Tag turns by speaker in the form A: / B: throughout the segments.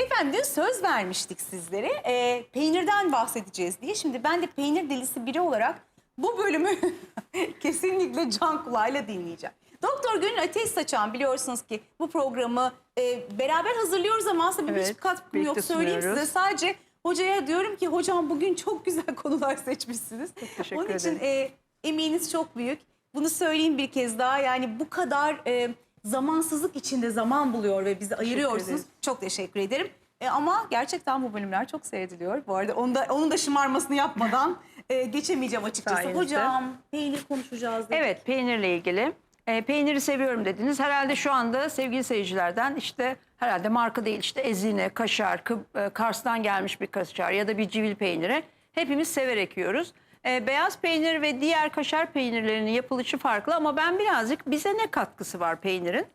A: Beyefendi dün söz vermiştik sizlere. Ee, peynirden bahsedeceğiz diye. Şimdi ben de peynir delisi biri olarak bu bölümü kesinlikle can kulağıyla dinleyeceğim. Doktor Gönül Ateş Saçan biliyorsunuz ki bu programı e, beraber hazırlıyoruz ama aslında
B: Evet,
A: hiçbir katkım yok söyleyeyim size. Sadece hocaya diyorum ki hocam bugün çok güzel konular seçmişsiniz.
B: teşekkür
A: Onun için
B: ederim.
A: e, emeğiniz çok büyük. Bunu söyleyeyim bir kez daha. Yani bu kadar e, zamansızlık içinde zaman buluyor ve bizi ayırıyorsunuz. Çok teşekkür ederim. E, ama gerçekten bu bölümler çok seyrediliyor. Bu arada onu da, onun da şımarmasını yapmadan e, geçemeyeceğim açıkçası.
B: Sayenizde.
A: Hocam peynir konuşacağız. dedik.
B: Evet peynirle ilgili. E, peyniri seviyorum dediniz. Herhalde şu anda sevgili seyircilerden işte herhalde marka değil işte ezine, kaşar, Kıb- e, Kars'tan gelmiş bir kaşar ya da bir civil peyniri hepimiz severek yiyoruz. E, beyaz peynir ve diğer kaşar peynirlerinin yapılışı farklı ama ben birazcık bize ne katkısı var peynirin?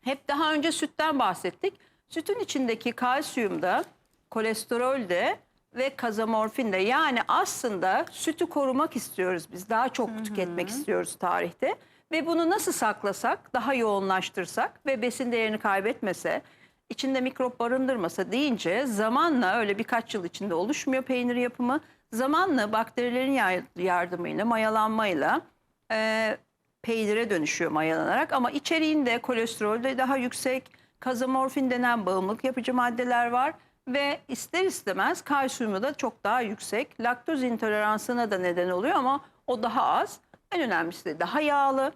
B: Hep daha önce sütten bahsettik. Sütün içindeki kalsiyumda, kolesterolde ve kazamorfinde yani aslında sütü korumak istiyoruz biz. Daha çok tüketmek istiyoruz tarihte. Ve bunu nasıl saklasak, daha yoğunlaştırsak ve besin değerini kaybetmese, içinde mikrop barındırmasa deyince zamanla öyle birkaç yıl içinde oluşmuyor peynir yapımı. Zamanla bakterilerin yar- yardımıyla, mayalanmayla e, peynire dönüşüyor mayalanarak ama içeriğinde kolesterol de daha yüksek, kazamorfin denen bağımlılık yapıcı maddeler var ve ister istemez kalsiyumu da çok daha yüksek. Laktoz intoleransına da neden oluyor ama o daha az. En önemlisi de daha yağlı,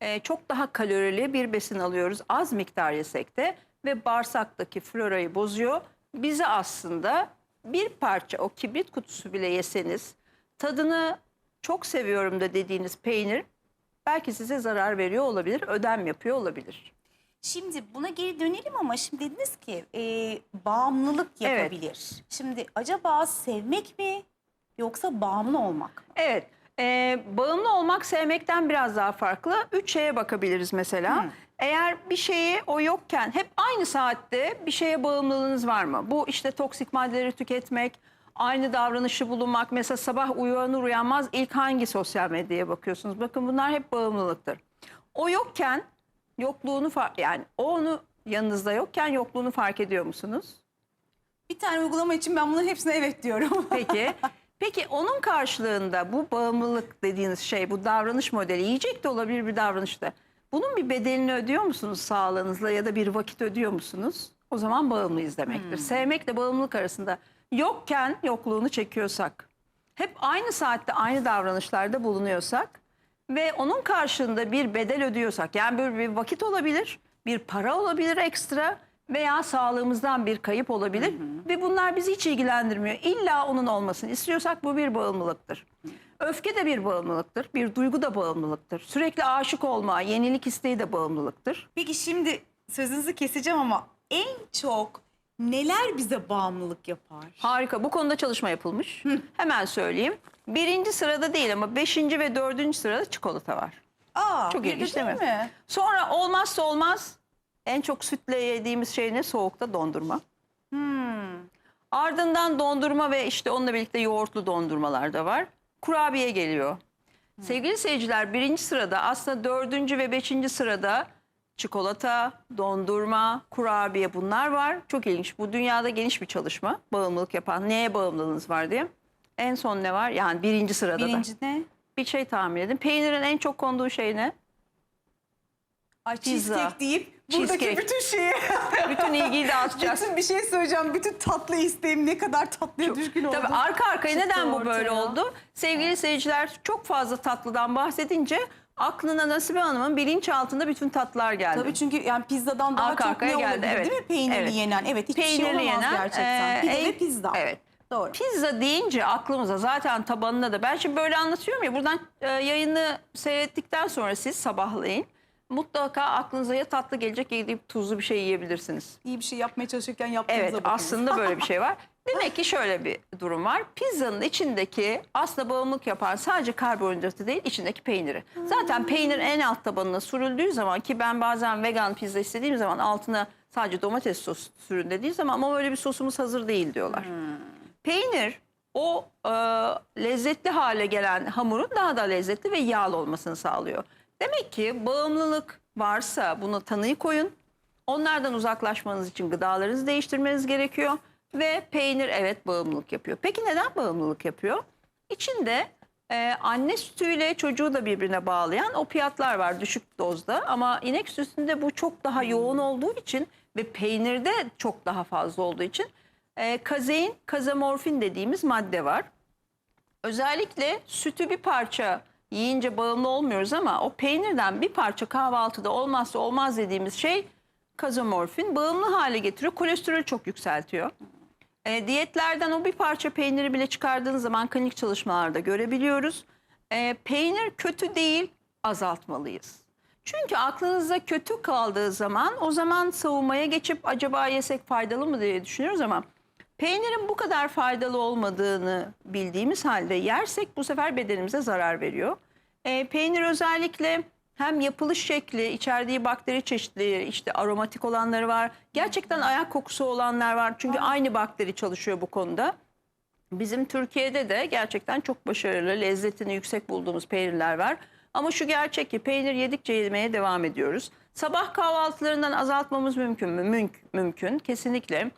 B: e, çok daha kalorili bir besin alıyoruz az miktar yesek de ve bağırsaktaki florayı bozuyor. Bizi aslında bir parça o kibrit kutusu bile yeseniz tadını çok seviyorum da dediğiniz peynir belki size zarar veriyor olabilir, ödem yapıyor olabilir.
A: Şimdi buna geri dönelim ama şimdi dediniz ki e, bağımlılık
B: Evet.
A: yapabilir. Şimdi acaba sevmek mi yoksa bağımlı olmak mı?
B: Evet. e, bağımlı olmak sevmekten biraz daha farklı. Üç şeye bakabiliriz mesela. Eğer bir şeyi o yokken hep aynı saatte bir şeye bağımlılığınız var mı? Bu işte toksik maddeleri tüketmek, aynı davranışı bulunmak. Mesela sabah uyanır uyanmaz ilk hangi sosyal medyaya bakıyorsunuz? Bakın bunlar hep bağımlılıktır. O yokken yokluğunu yani o onu yanınızda yokken yokluğunu fark ediyor musunuz?
A: Bir tane uygulama için ben bunların hepsine evet diyorum.
B: Peki. Peki onun karşılığında bu bağımlılık dediğiniz şey, bu davranış modeli yiyecek de olabilir bir davranışta. Bunun bir bedelini ödüyor musunuz sağlığınızla ya da bir vakit ödüyor musunuz? O zaman bağımlıyız demektir. Sevmekle bağımlılık arasında yokken yokluğunu çekiyorsak, hep aynı saatte aynı davranışlarda bulunuyorsak ve onun karşılığında bir bedel ödüyorsak, yani böyle bir vakit olabilir, bir para olabilir ekstra veya sağlığımızdan bir kayıp olabilir ve bunlar bizi hiç ilgilendirmiyor. İlla onun olmasını istiyorsak bu bir bağımlılıktır. Öfke de bir bağımlılıktır, bir duygu da bağımlılıktır. Sürekli aşık olma, yenilik isteği de bağımlılıktır.
A: Peki şimdi sözünüzü keseceğim ama en çok neler bize bağımlılık yapar?
B: Harika. Bu konuda çalışma yapılmış. Hemen söyleyeyim. Birinci sırada değil ama beşinci ve dördüncü sırada çikolata var.
A: Aa,
B: Çok ilginç değil mi?
A: mi?
B: Sonra olmazsa olmaz en çok sütle yediğimiz şey ne? Soğukta dondurma.
A: Hmm.
B: Ardından dondurma ve işte onunla birlikte yoğurtlu dondurmalar da var. Kurabiye geliyor. Sevgili seyirciler birinci sırada aslında dördüncü ve beşinci sırada çikolata, dondurma, kurabiye bunlar var. Çok ilginç. Bu dünyada geniş bir çalışma. Bağımlılık yapan neye bağımlılığınız var diye. En son ne var? Yani birinci sırada da.
A: Birinci ne?
B: Bir şey tahmin edin. Peynirin en çok konduğu şey ne?
A: Ay
B: Pizza.
A: cheesecake deyip buradaki
B: Cheesecake.
A: bütün şeyi,
B: Bütün ilgiyi dağıtacağız.
A: bütün bir şey söyleyeceğim. Bütün tatlı isteğim ne kadar tatlıya düşkün oldum.
B: Tabii arka arkaya
A: Çıktı
B: neden bu böyle
A: ortaya.
B: oldu? Sevgili seyirciler çok fazla tatlıdan bahsedince aklına Nasibe Hanım'ın bilinçaltında bütün tatlılar geldi.
A: Tabii çünkü yani pizzadan daha
B: Arka
A: çok ne
B: geldi,
A: olabilir
B: evet.
A: değil mi? Peynirli
B: Evet.
A: yenen. Evet hiçbir şey olamaz
B: yenen,
A: gerçekten.
B: e,
A: Pide ve pizza.
B: Evet.
A: Doğru.
B: Pizza deyince aklımıza zaten tabanına da ben şimdi böyle anlatıyorum ya buradan e, yayını seyrettikten sonra siz sabahlayın mutlaka aklınıza ya tatlı gelecek ya gidip tuzlu bir şey yiyebilirsiniz.
A: İyi bir şey yapmaya çalışırken yaptığımıza
B: Evet
A: bakın.
B: aslında böyle bir şey var. Demek ki şöyle bir durum var. Pizzanın içindeki aslında bağımlılık yapan sadece karbonhidratı değil içindeki peyniri. Zaten peynir en alt tabanına sürüldüğü zaman ki ben bazen vegan pizza istediğim zaman altına sadece domates sosu sürün dediği zaman ama öyle bir sosumuz hazır değil diyorlar. Peynir o e, lezzetli hale gelen hamurun daha da lezzetli ve yağlı olmasını sağlıyor. Demek ki bağımlılık varsa bunu tanıyı koyun. Onlardan uzaklaşmanız için gıdalarınızı değiştirmeniz gerekiyor. Ve peynir evet bağımlılık yapıyor. Peki neden bağımlılık yapıyor? İçinde e, anne sütüyle çocuğu da birbirine bağlayan opiyatlar var düşük dozda. Ama inek sütünde bu çok daha yoğun olduğu için ve peynirde çok daha fazla olduğu için e, kazein, kazamorfin dediğimiz madde var. Özellikle sütü bir parça yiyince bağımlı olmuyoruz ama o peynirden bir parça kahvaltıda olmazsa olmaz dediğimiz şey kazomorfin bağımlı hale getiriyor. Kolesterolü çok yükseltiyor. E, diyetlerden o bir parça peyniri bile çıkardığınız zaman klinik çalışmalarda görebiliyoruz. E, peynir kötü değil, azaltmalıyız. Çünkü aklınızda kötü kaldığı zaman o zaman savunmaya geçip acaba yesek faydalı mı diye düşünüyoruz ama peynirin bu kadar faydalı olmadığını bildiğimiz halde yersek bu sefer bedenimize zarar veriyor. E, peynir özellikle hem yapılış şekli, içerdiği bakteri çeşitleri, işte aromatik olanları var. Gerçekten ayak kokusu olanlar var. Çünkü aynı bakteri çalışıyor bu konuda. Bizim Türkiye'de de gerçekten çok başarılı, lezzetini yüksek bulduğumuz peynirler var. Ama şu gerçek ki peynir yedikçe yemeye devam ediyoruz. Sabah kahvaltılarından azaltmamız mümkün mü? Mümk- mümkün, kesinlikle.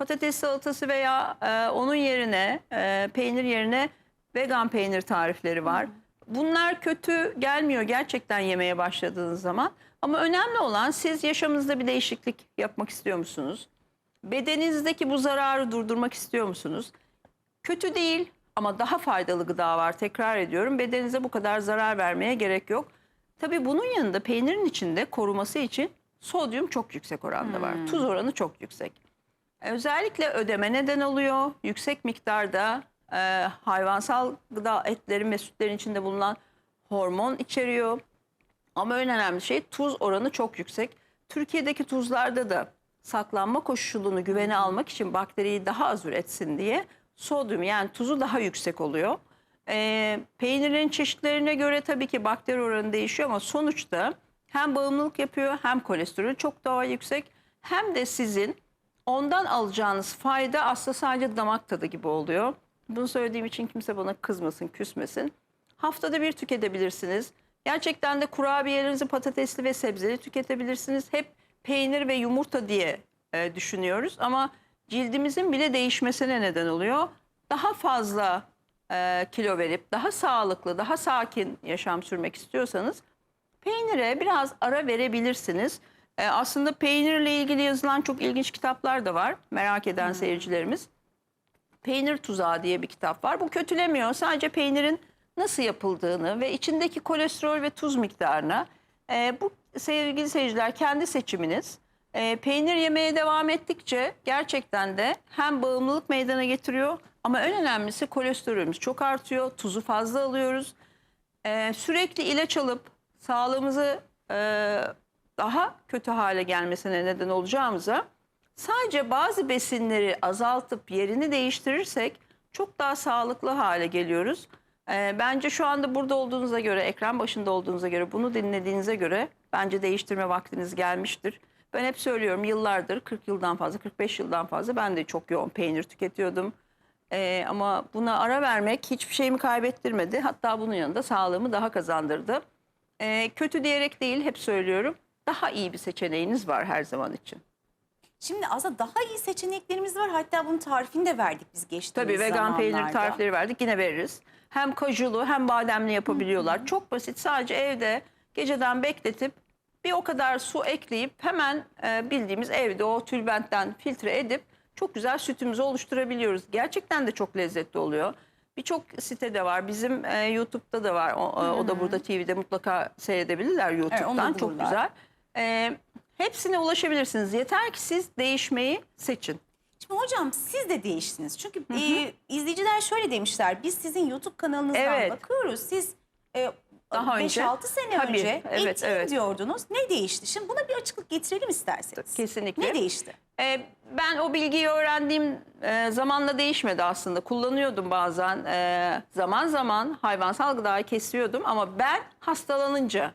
B: Patates salatası veya e, onun yerine, e, peynir yerine vegan peynir tarifleri var. Bunlar kötü gelmiyor gerçekten yemeye başladığınız zaman. Ama önemli olan siz yaşamınızda bir değişiklik yapmak istiyor musunuz? Bedeninizdeki bu zararı durdurmak istiyor musunuz? Kötü değil ama daha faydalı gıda var. Tekrar ediyorum bedeninize bu kadar zarar vermeye gerek yok. Tabii bunun yanında peynirin içinde koruması için sodyum çok yüksek oranda var. Tuz oranı çok yüksek. Özellikle ödeme neden oluyor. Yüksek miktarda e, hayvansal gıda etlerin ve sütlerin içinde bulunan hormon içeriyor. Ama en önemli şey tuz oranı çok yüksek. Türkiye'deki tuzlarda da saklanma koşulunu güvene almak için bakteriyi daha az üretsin diye sodyum yani tuzu daha yüksek oluyor. Ee, peynirin çeşitlerine göre tabii ki bakteri oranı değişiyor ama sonuçta hem bağımlılık yapıyor hem kolesterol çok daha yüksek hem de sizin ondan alacağınız fayda aslında sadece damak tadı gibi oluyor. Bunu söylediğim için kimse bana kızmasın, küsmesin. Haftada bir tüketebilirsiniz. Gerçekten de kurabiyelerinizi patatesli ve sebzeli tüketebilirsiniz. Hep peynir ve yumurta diye e, düşünüyoruz ama cildimizin bile değişmesine neden oluyor. Daha fazla e, kilo verip daha sağlıklı, daha sakin yaşam sürmek istiyorsanız peynire biraz ara verebilirsiniz. E, aslında peynirle ilgili yazılan çok ilginç kitaplar da var. Merak eden seyircilerimiz. Peynir Tuzağı diye bir kitap var. Bu kötülemiyor. Sadece peynirin nasıl yapıldığını ve içindeki kolesterol ve tuz miktarına e, bu sevgili seyirciler kendi seçiminiz. E, peynir yemeye devam ettikçe gerçekten de hem bağımlılık meydana getiriyor ama en önemlisi kolesterolümüz çok artıyor. Tuzu fazla alıyoruz. E, sürekli ilaç alıp sağlığımızı e, daha kötü hale gelmesine neden olacağımıza sadece bazı besinleri azaltıp yerini değiştirirsek çok daha sağlıklı hale geliyoruz. Ee, bence şu anda burada olduğunuza göre, ekran başında olduğunuza göre, bunu dinlediğinize göre bence değiştirme vaktiniz gelmiştir. Ben hep söylüyorum yıllardır, 40 yıldan fazla, 45 yıldan fazla ben de çok yoğun peynir tüketiyordum. Ee, ama buna ara vermek hiçbir şeyimi kaybettirmedi. Hatta bunun yanında sağlığımı daha kazandırdı. Ee, kötü diyerek değil, hep söylüyorum. Daha iyi bir seçeneğiniz var her zaman için.
A: Şimdi aslında daha iyi seçeneklerimiz var. Hatta bunun tarifini de verdik biz geçtiğimiz
B: Tabii vegan peynir
A: zamanlarda.
B: tarifleri verdik yine veririz. Hem kajulu hem bademli yapabiliyorlar. Çok basit sadece evde geceden bekletip bir o kadar su ekleyip hemen e, bildiğimiz evde o tülbentten filtre edip çok güzel sütümüzü oluşturabiliyoruz. Gerçekten de çok lezzetli oluyor. Birçok sitede var. Bizim e, YouTube'da da var. O, o da burada TV'de mutlaka seyredebilirler YouTube'dan. çok
A: bulurlar.
B: güzel. E, hepsine ulaşabilirsiniz. Yeter ki siz değişmeyi seçin.
A: Şimdi hocam siz de değiştiniz. Çünkü e, izleyiciler şöyle demişler. Biz sizin YouTube kanalınızdan
B: Evet.
A: bakıyoruz. Siz e,
B: Daha önce-
A: 5-6 sene
B: Tabii,
A: önce
B: evet, evet.
A: diyordunuz. Ne değişti? Şimdi buna bir açıklık getirelim isterseniz.
B: Kesinlikle.
A: Ne değişti?
B: Ee, ben o bilgiyi öğrendiğim e, zamanla değişmedi aslında. Kullanıyordum bazen. e, zaman zaman hayvansal gıdayı kesiyordum ama ben hastalanınca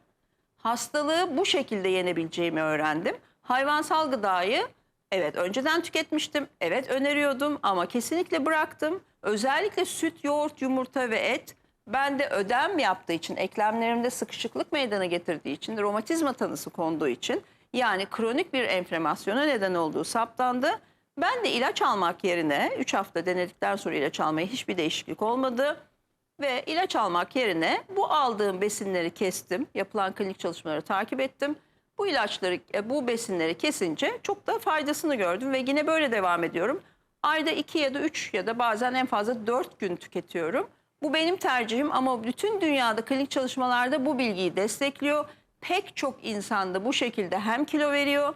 B: hastalığı bu şekilde yenebileceğimi öğrendim. Hayvansal gıdayı evet önceden tüketmiştim. Evet öneriyordum ama kesinlikle bıraktım. Özellikle süt, yoğurt, yumurta ve et bende ödem yaptığı için, eklemlerimde sıkışıklık meydana getirdiği için, romatizma tanısı konduğu için Yani kronik bir enflamasyona neden olduğu saptandı. Ben de ilaç almak yerine 3 hafta denedikten sonra ilaç almaya hiçbir değişiklik olmadı. Ve ilaç almak yerine bu aldığım besinleri kestim. Yapılan klinik çalışmaları takip ettim. Bu ilaçları, e, bu besinleri kesince çok da faydasını gördüm ve yine böyle devam ediyorum. Ayda 2 ya da 3 ya da bazen en fazla 4 gün tüketiyorum. Bu benim tercihim ama bütün dünyada klinik çalışmalarda bu bilgiyi destekliyor. Pek çok insanda bu şekilde hem kilo veriyor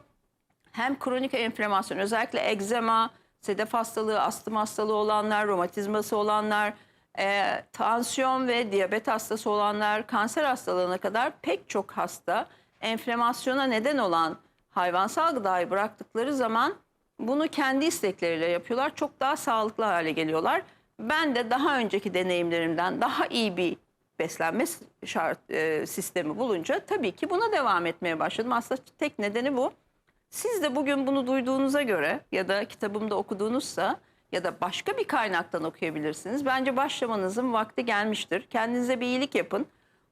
B: hem kronik enflamasyon özellikle egzema, sedef hastalığı, astım hastalığı olanlar, romatizması olanlar, e, tansiyon ve diyabet hastası olanlar, kanser hastalığına kadar pek çok hasta enflamasyona neden olan hayvansal gıdayı bıraktıkları zaman bunu kendi istekleriyle yapıyorlar. Çok daha sağlıklı hale geliyorlar. Ben de daha önceki deneyimlerimden daha iyi bir beslenme şart e, sistemi bulunca tabii ki buna devam etmeye başladım. Aslında tek nedeni bu. Siz de bugün bunu duyduğunuza göre ya da kitabımda okuduğunuzsa ya da başka bir kaynaktan okuyabilirsiniz. Bence başlamanızın vakti gelmiştir. Kendinize bir iyilik yapın.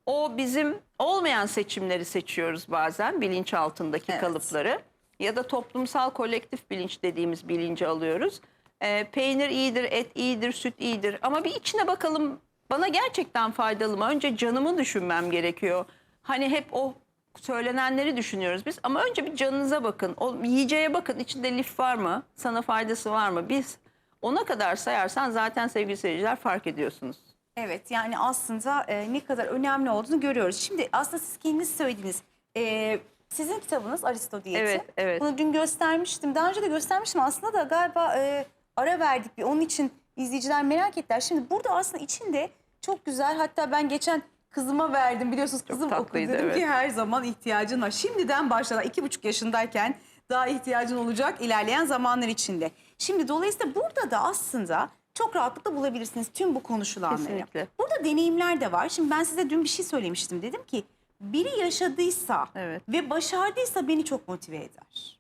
B: O bizim olmayan seçimleri seçiyoruz bazen bilinçaltındaki
A: Evet.
B: kalıpları ya da toplumsal kolektif bilinç dediğimiz bilinci alıyoruz. Ee, peynir iyidir, et iyidir, süt iyidir ama bir içine bakalım bana gerçekten faydalı mı? Önce canımı düşünmem gerekiyor. Hani hep o söylenenleri düşünüyoruz biz ama önce bir canınıza bakın. O yiyeceğe bakın içinde lif var mı? Sana faydası var mı? Biz ona kadar sayarsan zaten sevgili seyirciler fark ediyorsunuz.
A: Evet yani aslında e, ne kadar önemli olduğunu görüyoruz. Şimdi aslında siz kendiniz söylediniz. E, sizin kitabınız Aristo Diyeti.
B: Evet, evet.
A: Bunu dün göstermiştim. Daha önce de göstermiştim aslında da galiba e, ara verdik bir. Onun için izleyiciler merak ettiler. Şimdi burada aslında içinde çok güzel hatta ben geçen kızıma verdim biliyorsunuz kızım okudu dedim
B: evet.
A: ki her zaman ihtiyacın var. Şimdiden başladı iki buçuk yaşındayken daha ihtiyacın olacak ilerleyen zamanlar içinde. Şimdi dolayısıyla burada da aslında çok rahatlıkla bulabilirsiniz tüm bu konuşulanları.
B: Kesinlikle.
A: Burada deneyimler de var. Şimdi ben size dün bir şey söylemiştim. Dedim ki biri yaşadıysa
B: Evet.
A: ve başardıysa beni çok motive eder.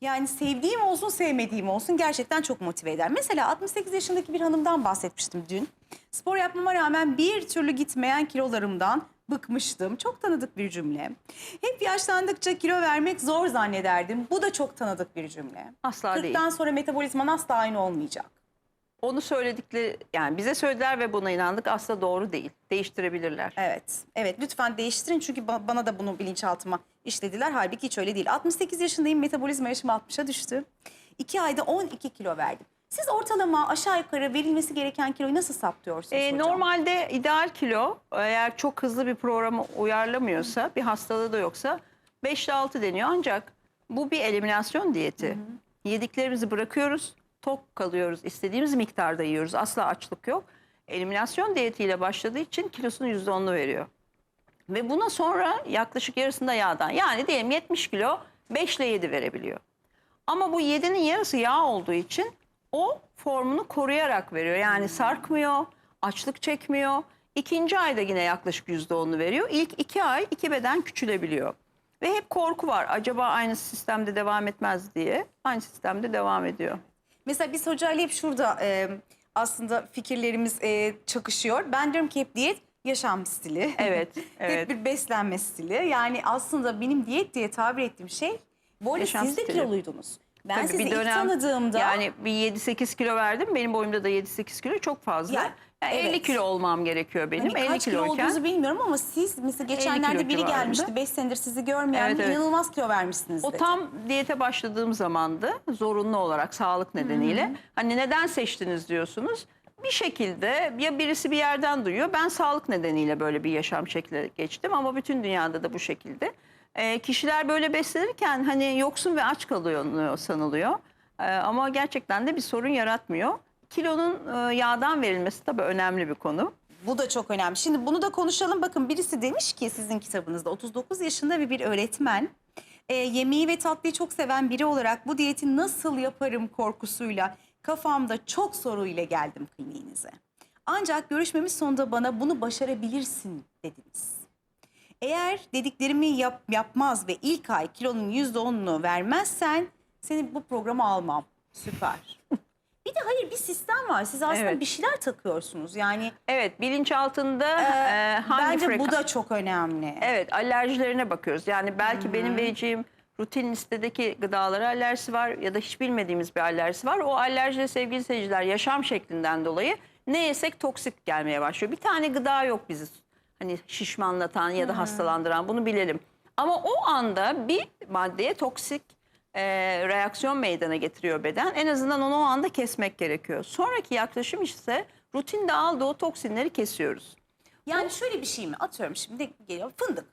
A: Yani sevdiğim olsun sevmediğim olsun gerçekten çok motive eder. Mesela 68 yaşındaki bir hanımdan bahsetmiştim dün. Spor yapmama rağmen bir türlü gitmeyen kilolarımdan bıkmıştım. Çok tanıdık bir cümle. Hep yaşlandıkça kilo vermek zor zannederdim. Bu da çok tanıdık bir cümle.
B: Asla değil.
A: 40'tan sonra metabolizman asla aynı olmayacak.
B: Onu söyledikleri yani bize söylediler ve buna inandık asla doğru değil. Değiştirebilirler.
A: Evet, evet lütfen değiştirin çünkü ba- bana da bunu bilinçaltıma işlediler. Halbuki hiç öyle değil. 68 yaşındayım, metabolizma yaşım 60'a düştü. 2 ayda 12 kilo verdim. Siz ortalama aşağı yukarı verilmesi gereken kiloyu nasıl saptıyorsunuz
B: Ee,
A: hocam?
B: normalde ideal kilo eğer çok hızlı bir programa uyarlamıyorsa bir hastalığı da yoksa 5 ile 6 deniyor ancak bu bir eliminasyon diyeti. Yediklerimizi bırakıyoruz, tok kalıyoruz, istediğimiz miktarda yiyoruz. Asla açlık yok. Eliminasyon diyetiyle başladığı için kilosunun %10'unu veriyor. Ve buna sonra yaklaşık yarısında yağdan yani diyelim 70 kilo 5 ile 7 verebiliyor. Ama bu 7'nin yarısı yağ olduğu için o formunu koruyarak veriyor. Yani sarkmıyor, açlık çekmiyor. İkinci ayda yine yaklaşık %10'unu veriyor. İlk iki ay iki beden küçülebiliyor. Ve hep korku var. Acaba aynı sistemde devam etmez diye. Aynı sistemde devam ediyor.
A: Mesela biz hocayla hep şurada e, aslında fikirlerimiz e, çakışıyor. Ben diyorum ki hep diyet yaşam stili.
B: Evet, evet.
A: hep bir beslenme stili. Yani aslında benim diyet diye tabir ettiğim şey bu arada
B: Yaşam
A: siz de
B: stili.
A: kiloluydunuz. Ben
B: Tabii
A: sizi
B: bir
A: ilk
B: dönem
A: tanıdığımda
B: yani bir 7-8 kilo verdim. Benim boyumda da 7-8 kilo çok fazla.
A: Ya,
B: Yani 50
A: evet.
B: kilo olmam gerekiyor benim.
A: Hani
B: 50
A: kaç kilo
B: kiloyken
A: olduğunuzu bilmiyorum ama siz mesela geçenlerde biri gelmişti 5 senedir sizi görmeyen
B: Evet, evet.
A: inanılmaz kilo vermişsiniz
B: O
A: dedi.
B: tam diyete başladığım zamandı. Zorunlu olarak sağlık nedeniyle. Hani neden seçtiniz diyorsunuz. Bir şekilde ya birisi bir yerden duyuyor. Ben sağlık nedeniyle böyle bir yaşam şekli geçtim ama bütün dünyada da bu şekilde. Ee, kişiler böyle beslenirken hani yoksun ve aç kalıyor sanılıyor. Ee, ama gerçekten de bir sorun yaratmıyor. Kilonun e, yağdan verilmesi tabii önemli bir konu.
A: Bu da çok önemli. Şimdi bunu da konuşalım. Bakın birisi demiş ki sizin kitabınızda 39 yaşında ve bir öğretmen. E, yemeği ve tatlıyı çok seven biri olarak bu diyeti nasıl yaparım korkusuyla kafamda çok soruyla geldim kliniğinize. Ancak görüşmemiz sonunda bana bunu başarabilirsin dediniz. Eğer dediklerimi yap, yapmaz ve ilk ay kilonun %10'unu vermezsen seni bu programa almam. Süper. bir de hayır bir sistem var. Siz aslında
B: Evet.
A: bir şeyler takıyorsunuz. Yani
B: Evet bilinçaltında e, hangi
A: Bence bu
B: frekans-
A: da çok önemli.
B: Evet alerjilerine bakıyoruz. Yani belki benim vereceğim rutin listedeki gıdalara alerjisi var ya da hiç bilmediğimiz bir alerjisi var. O alerjide sevgili seyirciler yaşam şeklinden dolayı ne yesek toksik gelmeye başlıyor. Bir tane gıda yok bizi hani şişmanlatan ya da hastalandıran bunu bilelim. Ama o anda bir maddeye toksik e, reaksiyon meydana getiriyor beden. En azından onu o anda kesmek gerekiyor. Sonraki yaklaşım ise rutinde aldığı o toksinleri kesiyoruz.
A: Yani şöyle bir şey mi? Atıyorum şimdi geliyor? Fındık.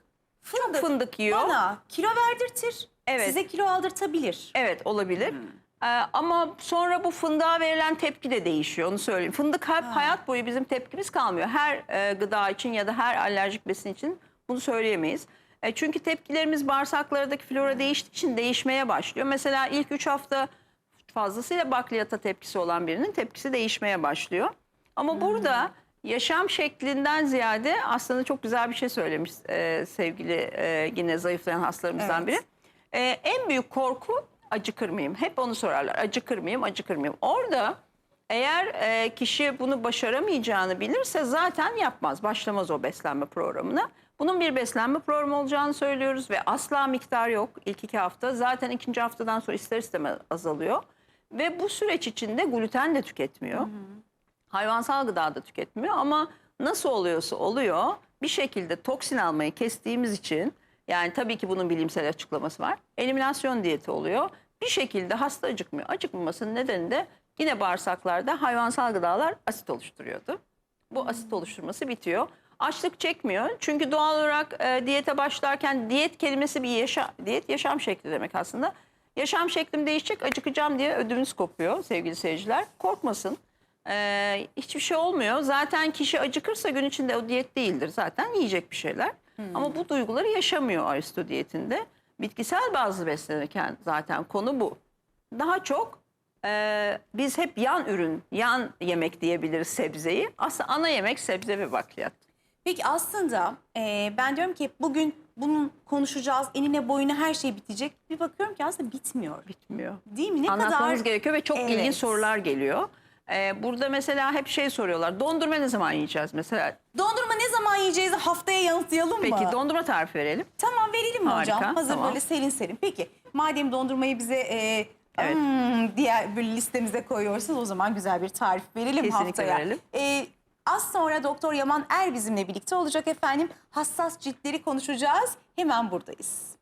A: Fındık,
B: fındık yiyor.
A: Bana kilo verdirtir.
B: Evet.
A: Size kilo aldırtabilir.
B: Evet olabilir. Ee, ama sonra bu fındığa verilen tepki de değişiyor onu söyleyeyim. Fındık hep hayat boyu bizim tepkimiz kalmıyor. Her e, gıda için ya da her alerjik besin için bunu söyleyemeyiz. E, çünkü tepkilerimiz bağırsaklardaki flora değiştiği için değişmeye başlıyor. Mesela ilk 3 hafta fazlasıyla bakliyata tepkisi olan birinin tepkisi değişmeye başlıyor. Ama burada yaşam şeklinden ziyade aslında çok güzel bir şey söylemiş e, sevgili e, yine zayıflayan hastalarımızdan
A: Evet.
B: biri. E, en büyük korku acıkır mıyım? Hep onu sorarlar. Acıkır mıyım, acıkır mıyım? Orada eğer e, kişi bunu başaramayacağını bilirse zaten yapmaz, başlamaz o beslenme programına. Bunun bir beslenme programı olacağını söylüyoruz ve asla miktar yok ilk iki hafta. Zaten ikinci haftadan sonra ister istemez azalıyor. Ve bu süreç içinde gluten de tüketmiyor. Hayvansal gıda da tüketmiyor ama nasıl oluyorsa oluyor bir şekilde toksin almayı kestiğimiz için yani tabii ki bunun bilimsel açıklaması var. Eliminasyon diyeti oluyor. Bir şekilde hasta acıkmıyor. Acıkmamasının nedeni de yine bağırsaklarda hayvansal gıdalar asit oluşturuyordu. Bu asit oluşturması bitiyor. Açlık çekmiyor. Çünkü doğal olarak e, diyete başlarken diyet kelimesi bir yaşa, diyet yaşam şekli demek aslında. Yaşam şeklim değişecek, acıkacağım diye ödümüz kopuyor sevgili seyirciler. Korkmasın. Ee, hiçbir şey olmuyor. Zaten kişi acıkırsa gün içinde o diyet değildir. Zaten yiyecek bir şeyler. Ama bu duyguları yaşamıyor Aristo diyetinde. Bitkisel bazlı beslenirken zaten konu bu. Daha çok e, biz hep yan ürün, yan yemek diyebiliriz sebzeyi. Aslında ana yemek sebze ve bakliyat.
A: Peki aslında e, ben diyorum ki bugün bunun konuşacağız. Enine boyuna her şey bitecek. Bir bakıyorum ki aslında bitmiyor.
B: Bitmiyor.
A: Değil mi? Ne
B: Anlatmamız
A: kadar
B: gerekiyor ve çok
A: Evet.
B: ilginç sorular geliyor. Ee, burada mesela hep şey soruyorlar. Dondurma ne zaman yiyeceğiz mesela?
A: Dondurma ne zaman yiyeceğiz haftaya yanıtlayalım
B: Peki
A: mı?
B: dondurma tarifi verelim.
A: Tamam verelim mi
B: Harika,
A: hocam? Hazır
B: tamam.
A: böyle serin serin. Peki madem dondurmayı bize e,
B: Evet.
A: hmm, diğer böyle listemize koyuyorsunuz o zaman güzel bir tarif verelim
B: Kesinlikle
A: haftaya.
B: verelim.
A: E, az sonra Doktor Yaman Er bizimle birlikte olacak efendim. Hassas ciltleri konuşacağız. Hemen buradayız.